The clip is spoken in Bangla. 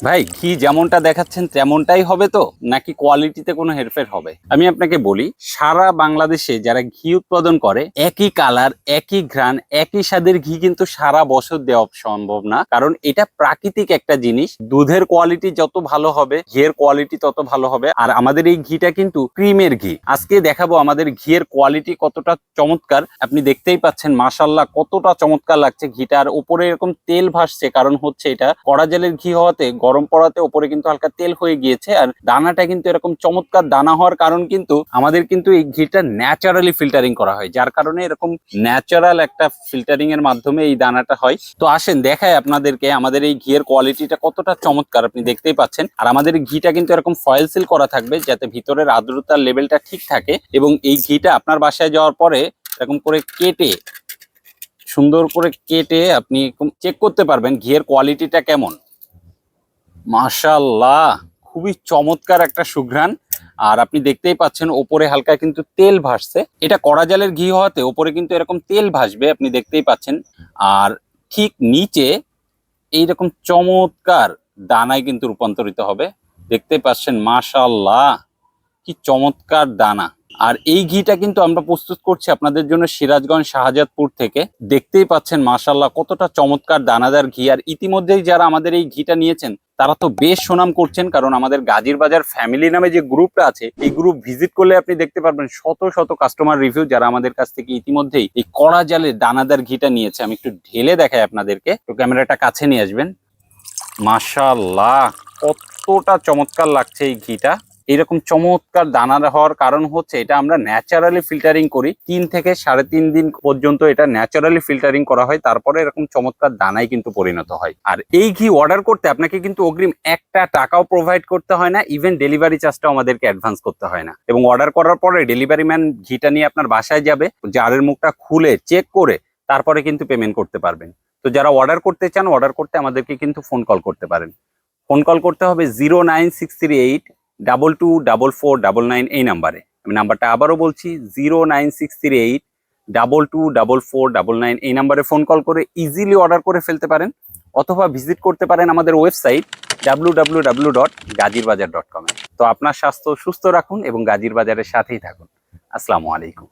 ভাই ঘি যেমনটা দেখাচ্ছেন তেমনটাই হবে তো? নাকি কোয়ালিটিতে কোনো হেরফের হবে? আমি আপনাকে বলি, সারা বাংলাদেশে যারা ঘি উৎপাদন করে, একই কালার, একই ঘ্রাণ, একই স্বাদের ঘি কিন্তু সারা বছর দেওয়া সম্ভব না। কারণ এটা প্রাকৃতিক একটা জিনিস। দুধের কোয়ালিটি যত ভালো হবে, ঘিয়ের কোয়ালিটি তত ভালো হবে। আর আমাদের এই ঘিটা কিন্তু ক্রিমের ঘি। আজকে দেখাবো আমাদের ঘিয়ের কোয়ালিটি কতটা চমৎকার। আপনি দেখতেই পাচ্ছেন মাসাল্লাহ কতটা চমৎকার লাগছে ঘিটার। উপরে এরকম তেল ভাসছে, কারণ হচ্ছে এটা কড়া জেলের ঘি হওয়াতে গরম পড়াতে ওপরে কিন্তু হালকা তেল হয়ে গিয়েছে আর দানাটা কিন্তু এরকম চমৎকার দানা হওয়ার কারণ কিন্তু আমাদের কিন্তু এই ঘিটা ন্যাচারালি ফিল্টারিং করা হয়, যার কারণে এরকম ন্যাচারাল একটা ফিল্টারিং এর মাধ্যমে এই দানাটা হয়। তো আসেন দেখায় আপনাদেরকে আমাদের এই ঘিয়ের কোয়ালিটিটা কতটা চমৎকার আপনি দেখতেই পাচ্ছেন। আর আমাদের ঘিটা কিন্তু এরকম ফয়েল সিল করা থাকবে যাতে ভিতরের আর্দ্রতার লেভেলটা ঠিক থাকে এবং এই ঘিটা আপনার বাসায় যাওয়ার পরে এরকম করে কেটে, সুন্দর করে কেটে আপনি চেক করতে পারবেন ঘিয়ের কোয়ালিটিটা কেমন। মাশাল্লাহ খুবই চমৎকার একটা সুঘ্রাণ। আর আপনি দেখতেই পাচ্ছেন, ওপরে হালকা কিন্তু তেল ভাসছে। এটা কড়া জালের ঘি হওয়াতে ওপরে কিন্তু এরকম তেল ভাসবে, আপনি দেখতেই পাচ্ছেন। আর ঠিক নিচে এইরকম চমৎকার দানায় কিন্তু রূপান্তরিত হবে। দেখতে পাচ্ছেন মাশাল্লাহ কি চমৎকার দানা। আর এই ঘিটা কিন্তু আমরা প্রস্তুত করছি আপনাদের জন্য সিরাজগঞ্জ শাহজাদপুর থেকে। দেখতেই পাচ্ছেন মাশাল্লাহ কতটা চমৎকার দানাদার ঘি। আর ইতিমধ্যেই যারা আমাদের এই ঘিটা নিয়েছেন, তারা তো বেশ সুনাম করছেন, কারণ আমাদের গাজীর বাজার ফ্যামিলি নামে যে গ্রুপটা আছে, এই গ্রুপ ভিজিট করলে আপনি দেখতে পারবেন শত শত কাস্টমার রিভিউ যারা আমাদের কাছ থেকে ইতিমধ্যেই এই কড়া জালে দানাদার ঘিটা নিয়েছে। আমি একটু ঢেলে দেখাই আপনাদেরকে, তো ক্যামেরাটা কাছে নিয়ে আসবেন। মাশাল্লাহ কতটা চমৎকার লাগছে এই ঘিটা। এরকম চমৎকার দানা হওয়ার কারণ হচ্ছে এটা আমরা ন্যাচারালি ফিল্টারিং করি। তিন থেকে সাড়ে তিন দিন পর্যন্ত এটা ন্যাচারালি ফিল্টারিং করা হয়, তারপরে এরকম চমৎকার দানায় কিন্তু পরিণত হয়। আর এই ঘি অর্ডার করতে আপনাকে কিন্তু অগ্রিম একটা টাকাও প্রোভাইড করতে হয় না ইভেন ডেলিভারি চার্জটাও আমাদেরকে অ্যাডভান্স করতে হয় না। এবং অর্ডার করার পরে ডেলিভারি ম্যান ঘিটা নিয়ে আপনার বাসায় যাবে, জারের মুখটা খুলে চেক করে তারপরে কিন্তু পেমেন্ট করতে পারবেন। তো যারা অর্ডার করতে চান অর্ডার করতে আমাদেরকে কিন্তু ফোন কল করতে পারেন। ফোন কল করতে হবে zero nine six three eight double two double four double nine এই নাম্বারে। আমি নাম্বারটা আবারও বলছি zero nine six three eight double two double four double nine এই নাম্বারে ফোন কল করে ইজিলি অর্ডার করে ফেলতে পারেন, অথবা ভিজিট করতে পারেন আমাদের website W W W dot Gazirbazar dot কমে তো আপনার স্বাস্থ্য সুস্থ রাখুন এবং গাজীর বাজারের সাথেই থাকুন। আসসালামু আলাইকুম।